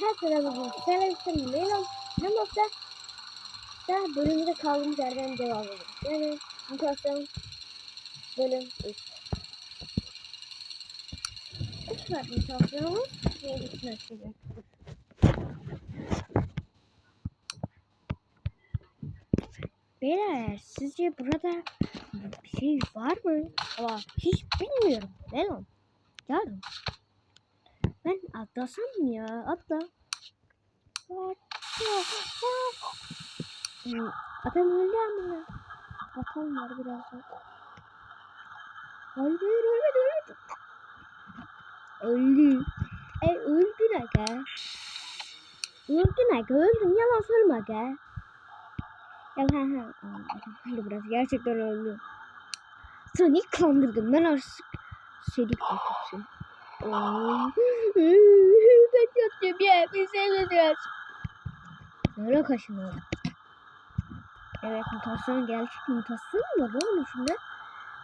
Her tarafı seversin. Benim hem de da bölümde kaldığımız yerden devam edelim. Yani mutasyon bölüm 3. Üç var mutasyonumuz. Yenisini açacak. Beyler sizce burada bir şey var mı? Ama hiç bilmiyorum. Leon. Yardım. Ben atlasam ya? Atla. Atla. Hmm, Adam öldü ama. Atam var birazdan. Hayır hayır ölmedi ölmedi. Öldü. E öldün aga. Öldün aga öldün yalan söyleme aga. Ya ha ha. Öldü biraz gerçekten öldü. Seni kandırdım ben artık. Seni katırsın. Ben yaptım ya. Bir şey söylüyorsun. Öyle kaşınıyor. Evet mutasyon gerçek mutasyon mu var oğlum şimdi?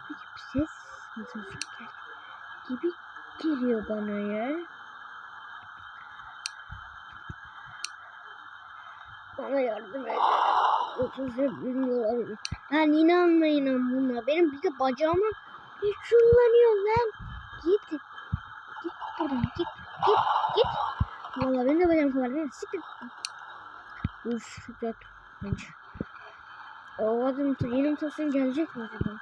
Bir ses mutasyon gel gibi geliyor bana ya. Bana yardım et. Yoksa sen bilmiyorlar. Lan inanmayın buna. Benim bir de bacağıma hiç kullanıyor kullanıyor. Siktir. Uf güzel. Bence. O adam yeni mutasyon gelecek mi acaba?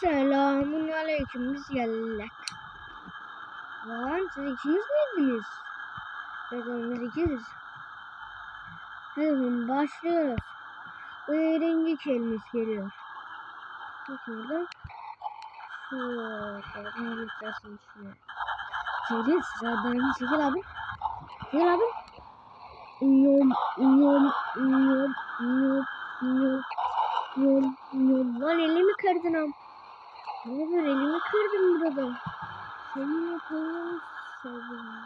Selamun aleyküm biz geldik. Lan siz ikiniz miydiniz? Evet oğlum, biz ikiziz. Hadi oğlum başlıyoruz. Bu rengi kelimiz geliyor. Bakın oradan. Şu tarafını göstersin şuraya. Çekil sıradan çekil abi. Çekil abi. Yom yom yom yom yom yom yom. Lan elimi kırdın am. Ne olur elimi kırdım burada. Senin yapalım sevdim.